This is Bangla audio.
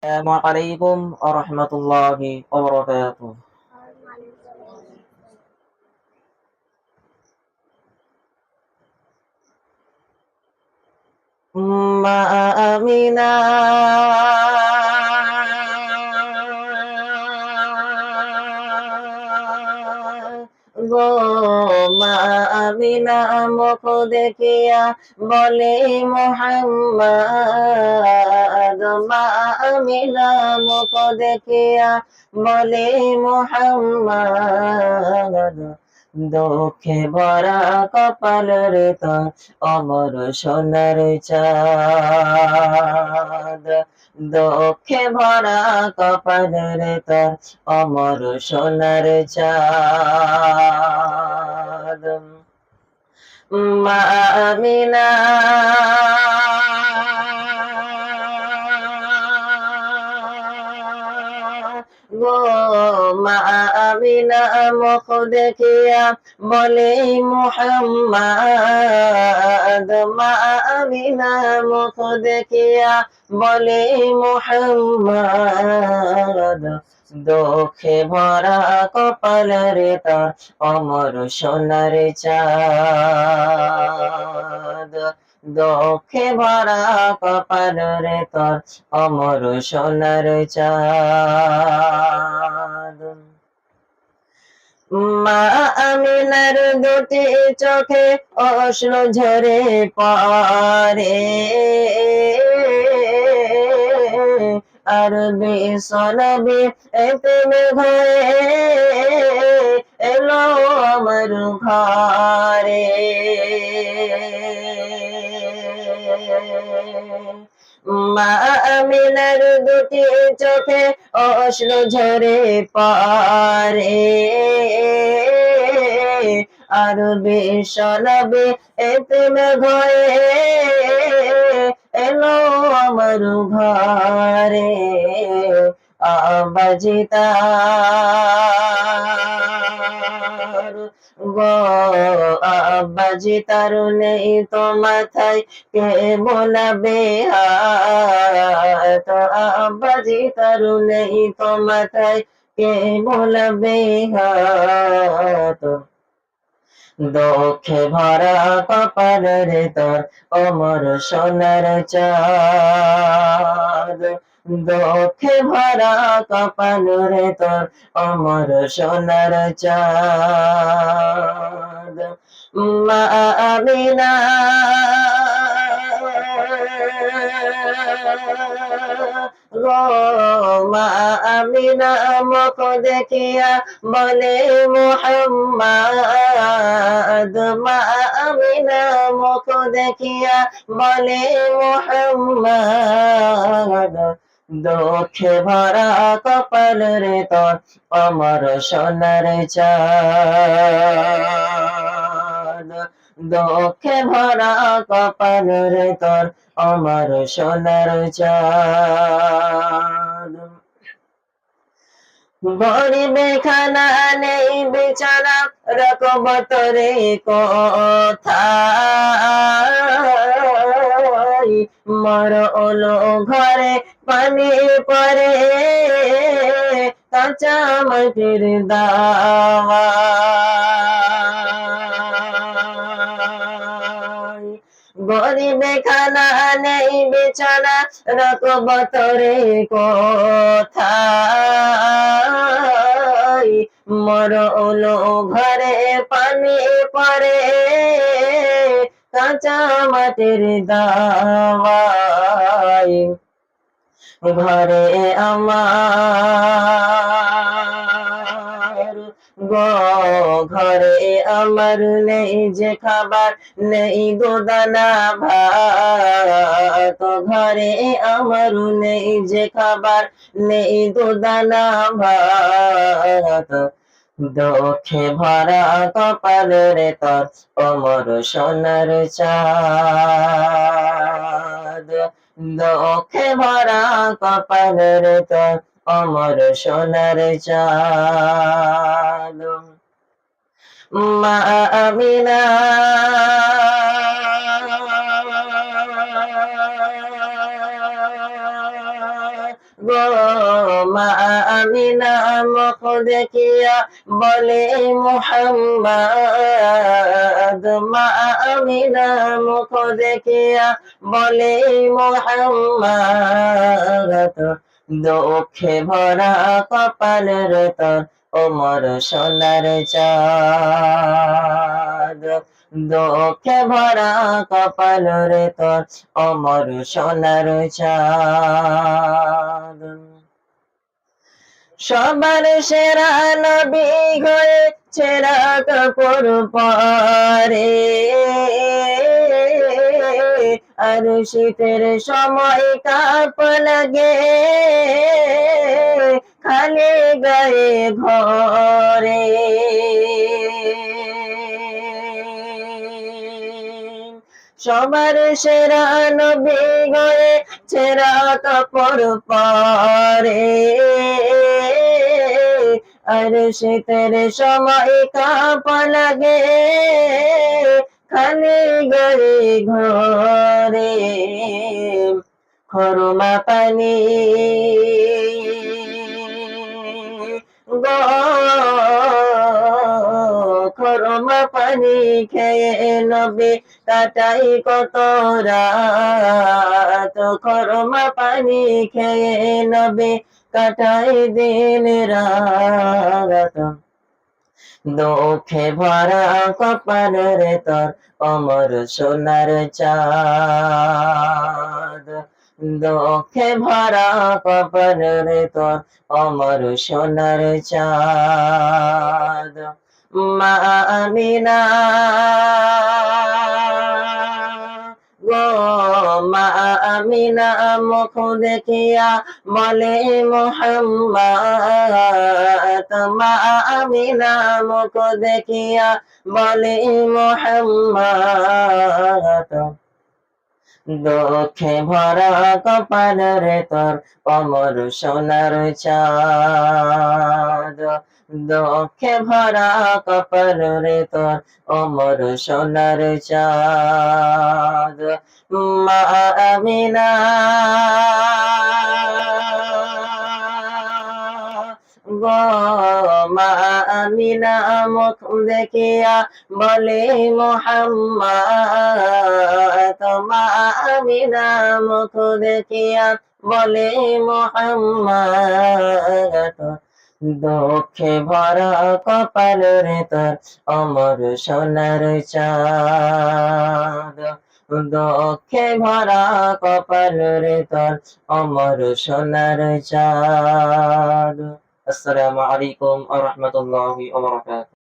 السلام عليكم ورحمة الله وبركاته. ما أمينا আমিনা মুখ দেখিয়া বলে মোহাম্মদ, মা আমিনা মুখ দেখিয়া বলে মোহাম্মদ, দুঃখে ভরা কপালের তার অমর সোনার চাঁদ। দুঃখে ভরা কপালের তার অমর সোনার চাঁদ। মা আমিনা গো মা আমিনা মুখ দেখিয়া বলে মুহাম্মদ। দুঃখে ভরা কপালের তার, অমর সোনার চাঁদ। দুঃখে ভরা কপালের তার, অমর সোনার চাঁদ। মা আমিনার দুটি চোখে অশ্ন ঝরে পরে আর বিসনবি প্রেমে ঘরে এলো আমার ঘরে। মা দুটি চোখে অশ্র ঝরে পারে আর বিশ্বনবী এতেমে ঘরে এলো আমার ঘরে, আবাজিতার। গো আব্বাজি তার নেই তো মাথায় কে বলাবে তো আব্বাজি তার নেই তো মাথায় কে বলাবে হাত দুঃখে ভরা কপাল রে তোর অমর সোনার চাঁদ। দুঃখে ভরা কপাল রে তোর অমর সোনার চাঁদ। মা আমিনা গো মা আমিনা মুখ দেখিয়া বলে মোহাম্মদ, মা আমিনা মুখ দেখিয়া বলে মোহাম্মদ, দুঃখে ভরা কপাল রে তোর অমর সোনার চাঁদ। দুঃখে ভরা কপাল রে তোর, অমর সোনার চাঁদ। গরিবে খানা নেই বেচারা রকম তরে কোথায় মর ওলো ঘরে পানি পরে, কাঁচা মাটির দাওয়া গরিবে খানা নেই বেচারা রকম তরে কোথায়? মর ওলো ঘরে পানি পরে কাঁচা মাটির দাওয়ায়। ঘরে আমার ঘরে আমার নেই যে খাবার, নেই দোদানা ভাত। ঘরে আমার নেই যে খাবার, নেই দোদানা ভাত। দুঃখে ভরা কপালের তোর, অমর সোনার চাঁদ। দুঃখে ভরা কপাল রে তোর অমর সোনার চাঁদ। মা আমিনা। মা মুখ দেখিয়া বলে মোহাম্মদ। মা আমিনা, মুখ দেখিয়া বলে মোহাম্মদ। দুঃখে ভরা কপাল কপালের তোর ওমর সোনার চাঁদ। দুঃখে ভরা কপাল রে তোর অমর সোনার চাঁদ। সবার সেরা নবী হয়ে ছেঁড়া কাপড় পরে। আর শীতের সময় কাপ লাগে খালি গায়ে ঘরে। সবার সেরা নবী গয়ে ছেঁড়া কাপড় পরে। আর শীতের সময় কাপ লাগে খালি গড়ে ঘরে, খরমা পানি। খরমা পানি খেয়ে নবে কাটাই কত রাত। খরমা পানি খেয়ে নবে কাটাই দিন রাত। দুঃখে ভরা কপাল তোর, অমর সোনার চাঁদ। দুঃখে ভরা কপাল তোর, অমর সোনার চাঁদ। মা আমিনা আমিনা মুখ দেখিয়া বলে, মোহাম্মদ, মা আমিনা মুখ দেখিয়া বলে, মোহাম্মদ, দুঃখে ভরা কপাল রে তোর অমর সোনার চাঁদ। দুঃখে ভরা কপাল রে তোর অমর সোনার চাঁদ। মা আমিনা। আমিনা, মুখ দেখিয়া বলে, মোহাম্মদ। মা আমিনা, মুখ দেখিয়া বলে, মোহাম্মদ। দুঃখে ভরা কপাল রে তোর অমর সোনার চাঁদ। দুঃখে ভরা কপাল রে তোর অমর সোনার চাঁদ। আসসালামু আলাইকুম আ বারাকাতুহু।